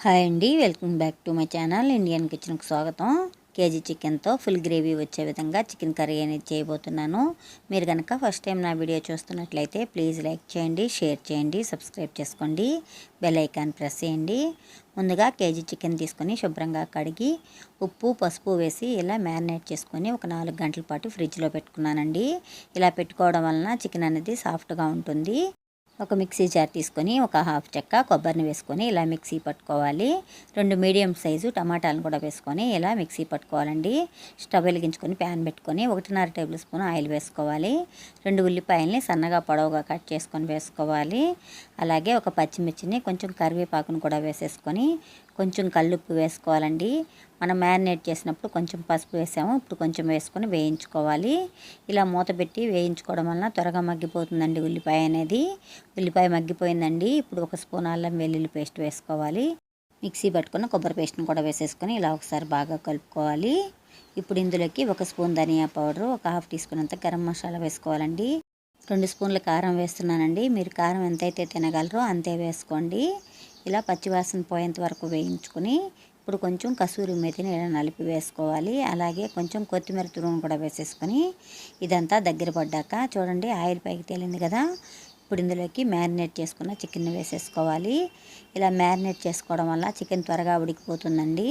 Hi అండి welcome back to my channel Indian కిచెన్కి స్వాగతం. కేజీ చికెన్తో ఫుల్ గ్రేవీ వచ్చే విధంగా చికెన్ కర్రీ అనేది చేయబోతున్నాను. మీరు కనుక ఫస్ట్ టైం నా వీడియో చూస్తున్నట్లయితే ప్లీజ్ లైక్ చేయండి షేర్ చేయండి సబ్స్క్రైబ్ చేసుకోండి బెల్ ఐకాన్ ప్రెస్ చేయండి. ముందుగా కేజీ చికెన్ తీసుకొని శుభ్రంగా కడిగి ఉప్పు పసుపు వేసి ఇలా మ్యారినేట్ చేసుకొని ఒక నాలుగు గంటల పాటు ఫ్రిడ్జ్లో పెట్టుకున్నానండి. ఇలా పెట్టుకోవడం వలన చికెన్ అనేది సాఫ్ట్గా ఉంటుంది. ఒక మిక్సీ జార్ తీసుకొని ఒక హాఫ్ చెక్క కొబ్బరిని వేసుకొని ఇలా మిక్సీ పట్టుకోవాలి. రెండు మీడియం సైజు టమాటాలను కూడా వేసుకొని ఇలా మిక్సీ పట్టుకోవాలండి. స్టవ్ వెలిగించుకొని ప్యాన్ పెట్టుకొని ఒకటిన్నర టేబుల్ స్పూన్ ఆయిల్ వేసుకోవాలి. రెండు ఉల్లిపాయల్ని సన్నగా పొడవుగా కట్ చేసుకొని వేసుకోవాలి. అలాగే ఒక పచ్చిమిర్చిని కొంచెం కరివేపాకును కూడా వేసేసుకొని కొంచెం కల్లుప్పు వేసుకోవాలండి. మనం మ్యారినేట్ చేసినప్పుడు కొంచెం పసుపు వేసాము. ఇప్పుడు కొంచెం వేసుకొని వేయించుకోవాలి. ఇలా మూత పెట్టి వేయించుకోవడం వలన త్వరగా మగ్గిపోతుందండి ఉల్లిపాయ అనేది. ఉల్లిపాయ మగ్గిపోయిందండి. ఇప్పుడు ఒక స్పూన్ అల్లం వెల్లుల్లి పేస్ట్ వేసుకోవాలి. మిక్సీ పట్టుకున్న కొబ్బరి పేస్ట్ని కూడా వేసేసుకొని ఇలా ఒకసారి బాగా కలుపుకోవాలి. ఇప్పుడు ఇందులోకి ఒక స్పూన్ ధనియా పౌడర్ ఒక హాఫ్ టీ స్పూన్ అంత గరం మసాలా వేసుకోవాలండి. రెండు స్పూన్ల కారం వేస్తున్నానండి. మీరు కారం ఎంతైతే తినగలరో అంతే వేసుకోండి. ఇలా పచ్చివాసన పోయేంత వరకు వేయించుకొని ఇప్పుడు కొంచెం కసూరి మెతిని ఇలా నలిపి వేసుకోవాలి. అలాగే కొంచెం కొత్తిమీర తురుము కూడా వేసేసుకొని ఇదంతా దగ్గర పడ్డాక చూడండి ఆయిల్ పైకి తేలింది కదా. ఇప్పుడు ఇందులోకి మ్యారినేట్ చేసుకున్న చికెన్ వేసేసుకోవాలి. ఇలా మ్యారినేట్ చేసుకోవడం వల్ల చికెన్ త్వరగా ఉడికిపోతుందండి.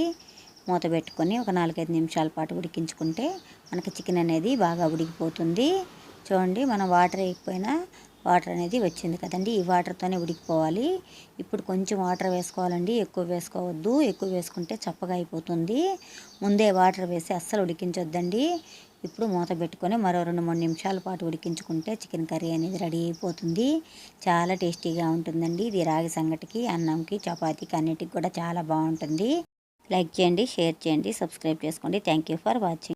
మూత పెట్టుకొని ఒక నాలుగైదు నిమిషాల పాటు ఉడికించుకుంటే మనకి చికెన్ అనేది బాగా ఉడికిపోతుంది. చూడండి మనం వాటర్ వేయకపోయినా వాటర్ అనేది వచ్చింది కదండి. ఈ వాటర్తోనే ఉడికిపోవాలి. ఇప్పుడు కొంచెం వాటర్ వేసుకోవాలండి. ఎక్కువ వేసుకోవద్దు. ఎక్కువ వేసుకుంటే చప్పగా అయిపోతుంది. ముందే వాటర్ వేసి అస్సలు ఉడికించొద్దండి. ఇప్పుడు మూత పెట్టుకొని మరో రెండు మూడు నిమిషాల పాటు ఉడికించుకుంటే చికెన్ కర్రీ అనేది రెడీ అయిపోతుంది. చాలా టేస్టీగా ఉంటుందండి. ఇది రాగి సంగటికి అన్నంకి చపాతీకి అన్నిటికి కూడా చాలా బాగుంటుంది. లైక్ చేయండి షేర్ చేయండి సబ్స్క్రైబ్ చేసుకోండి. Thank you for watching.